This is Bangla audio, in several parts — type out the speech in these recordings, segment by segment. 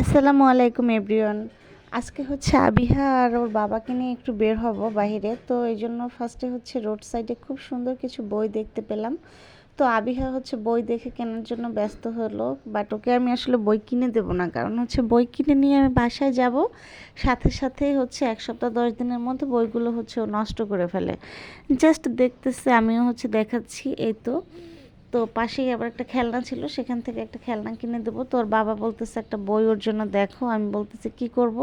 আসসালামু আলাইকুম, এভরিওয়ান। আজকে হচ্ছে আবিহা আর ওর বাবাকে নিয়ে একটু বের হব বাইরে তো এই জন্য ফার্স্টে হচ্ছে রোড সাইডে খুব সুন্দর কিছু বই দেখতে পেলাম। তো আবিহা হচ্ছে বই দেখে কেনার জন্য ব্যস্ত হলো বাট ওকে আমি আসলে বই কিনে দেবো না। কারণ হচ্ছে বই কিনে নিয়ে আমি বাসায় যাব, সাথে সাথেই হচ্ছে এক সপ্তাহ, দশ দিনের মধ্যে বইগুলো হচ্ছে নষ্ট করে ফেলে। জাস্ট দেখতেছে, আমিও হচ্ছে দেখাচ্ছি, এই তো। তো পাশেই আবার একটা খেলনা ছিল, সেখান থেকে একটা খেলনা কিনে দেবো। তোর বাবা বলতেছে, একটা বই ওর জন্য দেখো। আমি বলতেছি, কি করব?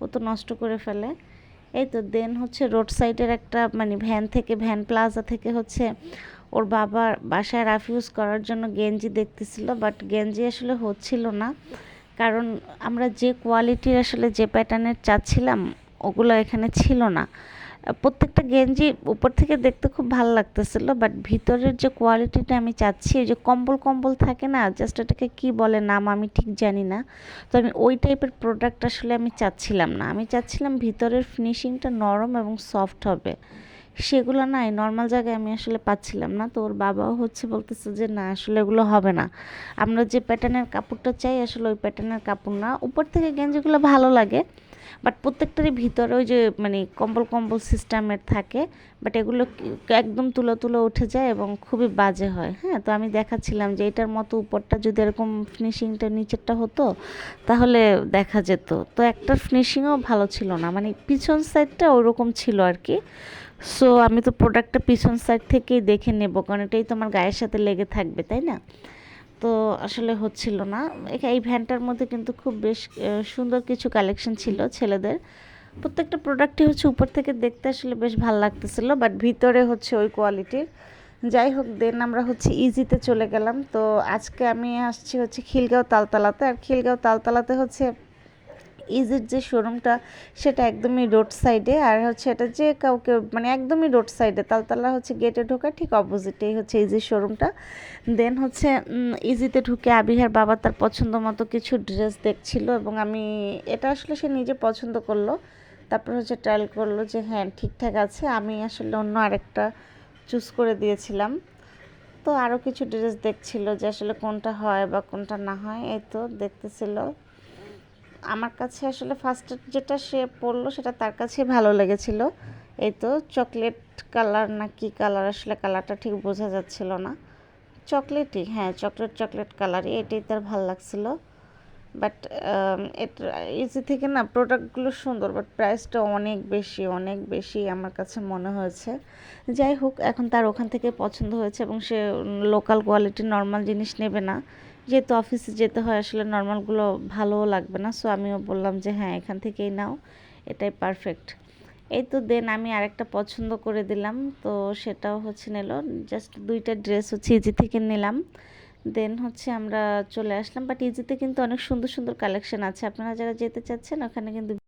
ও তো নষ্ট করে ফেলে। এই তো দেন হচ্ছে রোড সাইডের একটা মানে ভ্যান থেকে, ভ্যান প্লাজা থেকে হচ্ছে ওর বাবার বাসায় রাফিউজ করার জন্য গেঞ্জি দেখতেছিল বাট গেঞ্জি আসলে হচ্ছিল না। কারণ আমরা যে কোয়ালিটির আসলে যে প্যাটার্নের চাচ্ছিলাম, ওগুলো এখানে ছিল না। প্রত্যেকটা গেঞ্জি উপর থেকে দেখতে খুব ভালো লাগতেছিল বাট ভিতরের যে কোয়ালিটিটা আমি চাচ্ছি ওই যে কম্বল কম্বল থাকে না জাস্ট এটাকে কি বলে নাম আমি ঠিক জানি না, তো আমি ওই টাইপের প্রোডাক্ট আসলে আমি চাচ্ছিলাম না। আমি চাচ্ছিলাম ভিতরের ফিনিশিংটা নরম এবং সফট হবে। সেগুলো না, এই নর্মাল জায়গায় আমি আসলে পাচ্ছিলাম না, তো ওর বাবাও হচ্ছে বলতেছে যে, না, আসলে এগুলো হবে না। আমরা যে প্যাটার্নের কাপড়টা চাই, আসলে ওই প্যাটার্নের কাপড় না। উপর থেকে গেঞ্জিগুলো ভালো লাগে বাট প্রত্যেকটারই ভিতরে ওই যে মানে কম্বল কম্বল সিস্টেমের থাকে বাট এগুলো একদম তুলো তুলো উঠে যায় এবং খুবই বাজে হয়। হ্যাঁ তো আমি দেখাচ্ছিলাম যে এটার মতো উপরটা যদি এরকম ফিনিশিংটা নিচেরটা হতো, তাহলে দেখা যেত। তো একটা ফিনিশিংও ভালো ছিল না মানে পিছন সাইডটা ওরকম ছিল আর কি। সো আমি তো প্রোডাক্টটা পিছন সাইড থেকেই দেখে নেব, কারণ এটাই তো আমার গায়ের সাথে লেগে থাকবে, তাই না? তো আসলে হচ্ছিল না। এই ভ্যানটার মধ্যে কিন্তু খুব বেশ সুন্দর কিছু কালেকশন ছিল ছেলেদের। প্রত্যেকটা প্রোডাক্টই হচ্ছে উপর থেকে দেখতে আসলে বেশ ভালো লাগতেছিল বাট ভিতরে হচ্ছে ওই কোয়ালিটির যাই হোক দেন আমরা হচ্ছে ইজিতে চলে গেলাম। তো আজকে আমি আসছি হচ্ছে খিলগাঁও তালতলাতে। আর খিলগাঁও তালতলাতে হচ্ছে ইজির যে শোরুমটা, সেটা একদমই রোড সাইডে আর হচ্ছে এটা যে কাউকে মানে একদমই রোড সাইডে তালতলা হচ্ছে গেটে ঢোকা, ঠিক অপোজিটেই হচ্ছে ইজির শোরুমটা। দেন হচ্ছে ইজিতে ঢুকে আবিহার বাবা তার পছন্দ মতো কিছু ড্রেস দেখছিল এবং আমি, এটা আসলে সে নিজে পছন্দ করল। তারপর হচ্ছে ট্রায়াল করল যে হ্যাঁ ঠিকঠাক আছে। আমি আসলে অন্য আরেকটা চুজ করে দিয়েছিলাম। তো আরও কিছু ড্রেস দেখছিল যে আসলে কোনটা হয় বা কোনটা না হয়, এই তো দেখতেছিল। আমার কাছে আসলে ফার্স্ট যেটা সে পরলো, সেটা তার কাছে ভালো লেগেছিল। এই তো চকলেট কালার না কি কালার আসলে কালারটা ঠিক বোঝা যাচ্ছিল না। চকলেটই হ্যাঁ চকলেট চকলেট কালারই এটাই তার ভালো লাগছিল। বাট এটা ইজি থেকে না প্রোডাক্টগুলো সুন্দর বাট প্রাইসটা অনেক বেশি অনেক বেশি আমার কাছে মনে হয়েছে। যাই হোক, এখন তার ওখান থেকে পছন্দ হয়েছে এবং সে লোকাল কোয়ালিটির নর্মাল জিনিস নেবে না। যেহেতু অফিসে যেতে হয়, আসলে নর্মালগুলো ভালোও লাগবে না। সো আমিও বললাম যে হ্যাঁ এখান থেকেই নাও, এটাই পারফেক্ট এই তো দেন আমি আরেকটা পছন্দ করে দিলাম। তো সেটাও হচ্ছে নিল জাস্ট দুইটা ড্রেস হচ্ছে ইজি থেকে নিলাম। দেন হচ্ছে আমরা চলে আসলাম বাট ইজিতে কিন্তু অনেক সুন্দর সুন্দর কালেকশন আছে। আপনারা যারা যেতে চাচ্ছেন, ওখানে কিন্তু